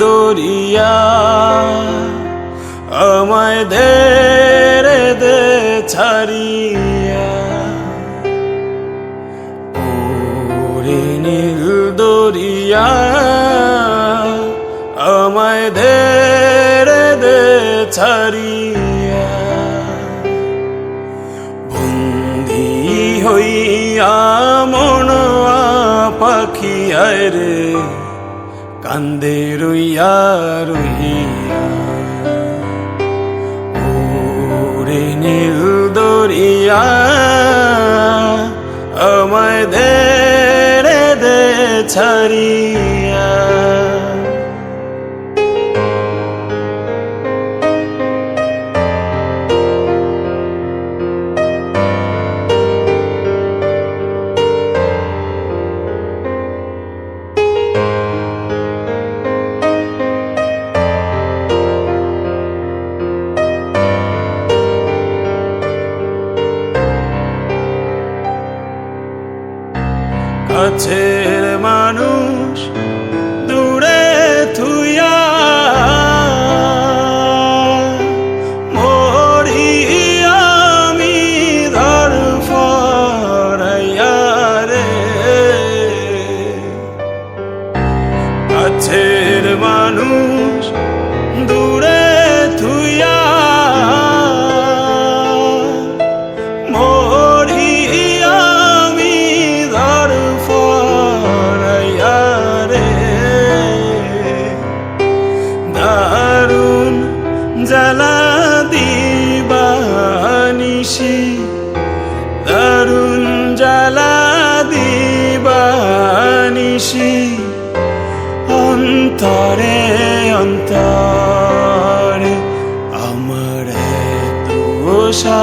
দরিয়া আমায় দে দে ছাড়িয়া। ওরে নে দরিয়া আমায় দে রে দে ছাড়িয়া। বন্দি হইয়া মনোয়া পাখি রে, কান্দে রইয়া রইয়া ওরে নীল দরিয়া, আমায় দে দে ছাড়িয়া কাছের মানুষ hermanos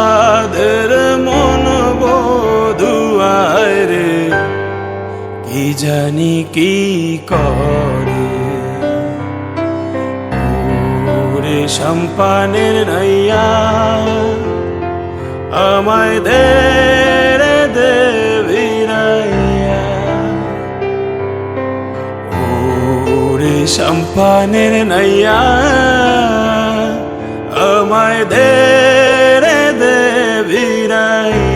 সাদের মন বধুয়ায় কি জানি কি করে? সম্পানের নাইয়া আমায় দে রে দে ভিড়াইয়া ওরে সম্পানের নাইয়া আমায় দে রে দে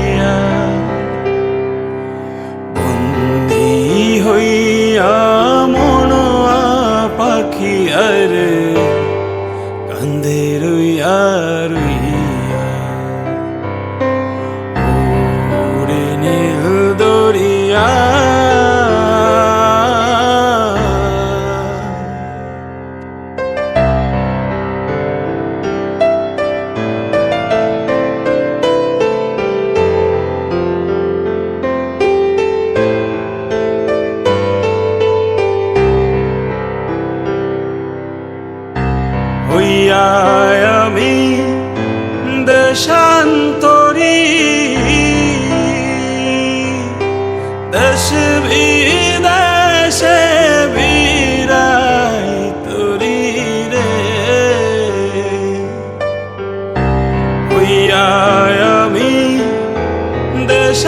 আমি দেশান্তরী। দেশ বিদেশে বিরাই তরি রে। আমি দেশ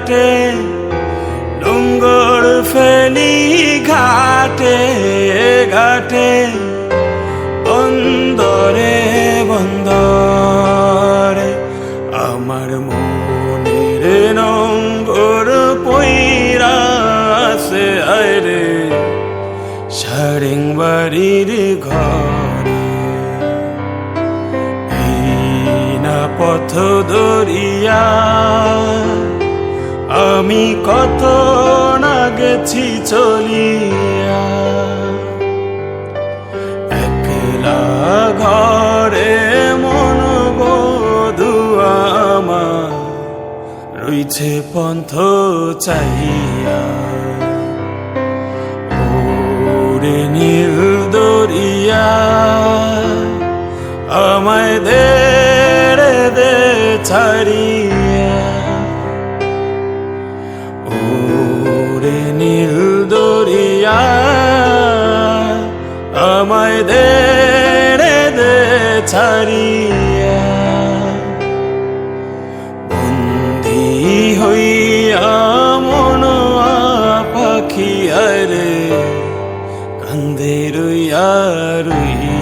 ঘাটে নোংর ফেলি ঘাটে ঘাটে, বন্দরে বন্দরে আমার মনের নম্বর পইরাছে আরে সারেং বাড়ির ঘরে। পথ দরিয়া আমি কত না গেছি চলিয়া। একলা ঘরে মন বধুয়ামা রইছে পন্থ চাহিয়া। ওরে নীল দরিয়া আমায় দে রে দে ছাড়িয়া নীল দরিয়া আমায় দে দে ছাড়িয়া। বন্দি হইয়া মন পাখি আরে কান্দে রইয়া রইয়া।